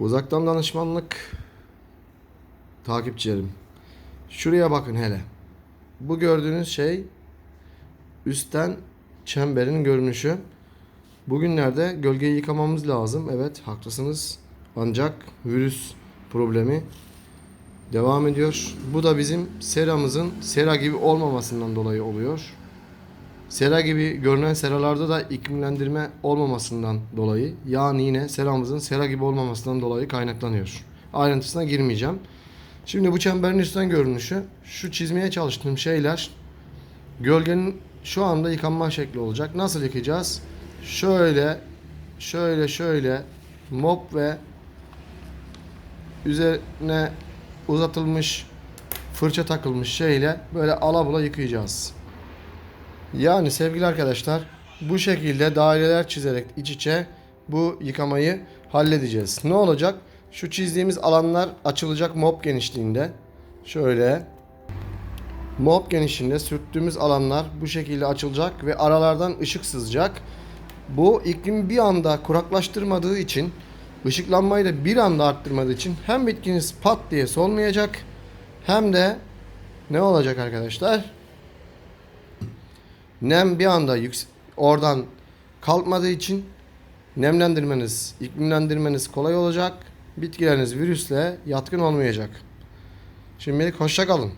Uzaktan danışmanlık takipçilerim. Şuraya bakın hele. Bu gördüğünüz şey üstten çemberin görünüşü. Bugünlerde gölgeyi yıkamamız lazım. Evet haklısınız. Ancak virüs problemi devam ediyor. Bu da bizim seramızın sera gibi olmamasından dolayı oluyor. Sera gibi görünen seralarda da iklimlendirme olmamasından dolayı yani yine seramızın sera gibi olmamasından dolayı kaynaklanıyor. Ayrıntısına girmeyeceğim. Şimdi bu çemberin üstten görünüşü şu çizmeye çalıştığım şeyler gölgenin şu anda yıkanma şekli olacak. Nasıl yıkayacağız? Şöyle şöyle şöyle mop ve üzerine uzatılmış fırça takılmış şeyle böyle alabula yıkayacağız. Yani sevgili arkadaşlar bu şekilde daireler çizerek iç içe bu yıkamayı halledeceğiz. Ne olacak? Şu çizdiğimiz alanlar açılacak mop genişliğinde. Şöyle mop genişliğinde sürttüğümüz alanlar bu şekilde açılacak ve aralardan ışık sızacak. Bu iklimi bir anda kuraklaştırmadığı için ışıklanmayı da bir anda arttırmadığı için hem bitkiniz pat diye solmayacak hem de ne olacak arkadaşlar? Nem bir anda oradan kalkmadığı için nemlendirmeniz, iklimlendirmeniz kolay olacak. Bitkileriniz virüsle yatkın olmayacak. Şimdilik hoşça kalın.